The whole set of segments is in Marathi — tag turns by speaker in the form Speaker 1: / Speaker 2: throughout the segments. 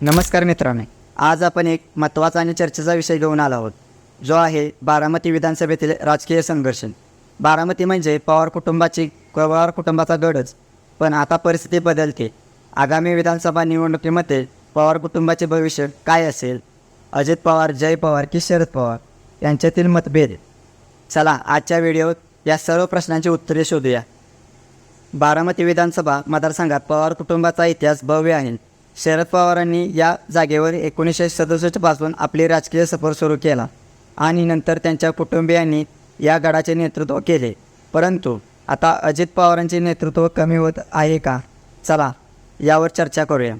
Speaker 1: नमस्कार मित्रांनो आज आपण एक महत्त्वाचा आणि चर्चेचा विषय घेऊन आलो आहोत जो आहे बारामती विधानसभेतील राजकीय संघर्ष. बारामती म्हणजे पवार कुटुंबाची पवार कुटुंबाचा गडच पण आता परिस्थिती बदलते. आगामी विधानसभा निवडणुकीमध्ये पवार कुटुंबाचे भविष्य काय असेल? अजित पवार जय पवार की शरद पवार? यांच्यातील मतभेद. चला आजच्या व्हिडिओत या सर्व प्रश्नांची उत्तरे शोधूया. बारामती विधानसभा मतदारसंघात पवार कुटुंबाचा इतिहास भव्य आहे. शरद पवारांनी या जागेवर एकोणीसशे सदुसष्ट आपले राजकीय सफर सुरू केला आणि नंतर त्यांच्या कुटुंबियांनी या गडाचे नेतृत्व केले. परंतु आता अजित पवारांचे नेतृत्व कमी होत आहे का? चला यावर चर्चा करूया.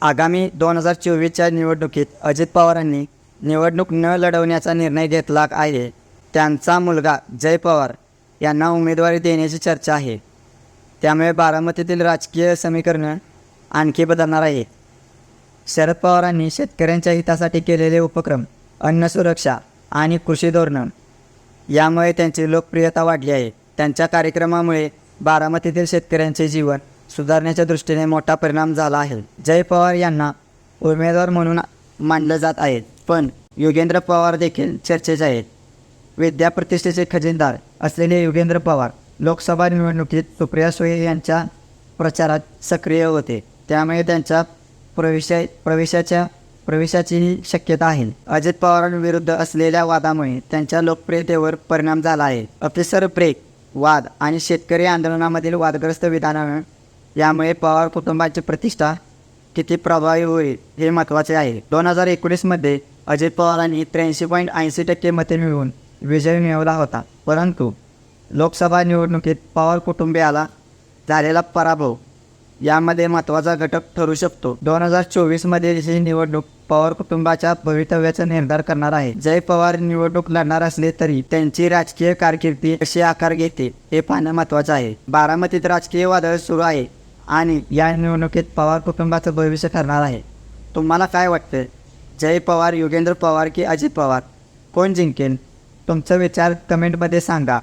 Speaker 1: आगामी दोन हजार चोवीसच्या निवडणुकीत अजित पवारांनी निवडणूक न लढवण्याचा निर्णय घेतला आहे. त्यांचा मुलगा जय पवार यांना उमेदवारी देण्याची चर्चा आहे. त्यामुळे बारामतीतील राजकीय समीकरणं आणखी बदलणार आहे. शरद पवारांनी शेतकऱ्यांच्या हितासाठी केलेले उपक्रम अन्न सुरक्षा आणि कृषी धोरणं. यामुळे त्यांची लोकप्रियता वाढली आहे. त्यांच्या कार्यक्रमामुळे बारामतीतील शेतकऱ्यांचे जीवन सुधारण्याच्या दृष्टीने मोठा परिणाम झाला आहे. जय पवार यांना उमेदवार म्हणून मानलं जात आहेत पण योगेंद्र पवार देखील चर्चेचे आहेत. विद्याप्रतिष्ठेचे खजिनदार असलेले योगेंद्र पवार लोकसभा निवडणुकीत सुप्रिया सुळे यांच्या प्रचारात सक्रिय होते. त्यामुळे त्यांच्या प्रवेशा प्रवेशाच्या प्रवेशाचीही शक्यता आहे. अजित पवारांविरुद्ध असलेल्या वादामुळे त्यांच्या लोकप्रियतेवर परिणाम झाला आहे. ऑफिसर ब्रेक वाद आणि शेतकरी आंदोलनामधील वादग्रस्त विधानामुळे यामुळे पवार कुटुंबाची प्रतिष्ठा किती प्रभावी होईल हे महत्त्वाचे आहे. दोन हजार एकोणीसमध्ये अजित पवारांनी त्र्याऐंशी पॉईंट ऐंशी टक्के मते मिळवून विजय मिळवला होता. परंतु लोकसभा निवडणुकीत पवार कुटुंबियाला झालेला पराभव यामध्ये महत्त्वाचा घटक ठरू शकतो. दोन हजार चोवीसमध्ये मध्ये निवडणूक पवार कुटुंबाच्या भवितव्याचा निर्धार करणार आहे. जय पवार निवडणूक लढणार असले तरी त्यांची राजकीय कारकिर्दी कशी आकार घेते हे पाहणं महत्त्वाचं आहे. बारामतीत राजकीय वादळ सुरू आहे आणि या निवडणुकीत पवार कुटुंबाचं भविष्य ठरणार आहे. तुम्हाला काय वाटतं जय पवार योगेंद्र पवार की अजित पवार? कोण जिंकेल? तुमचा विचार कमेंटमध्ये सांगा.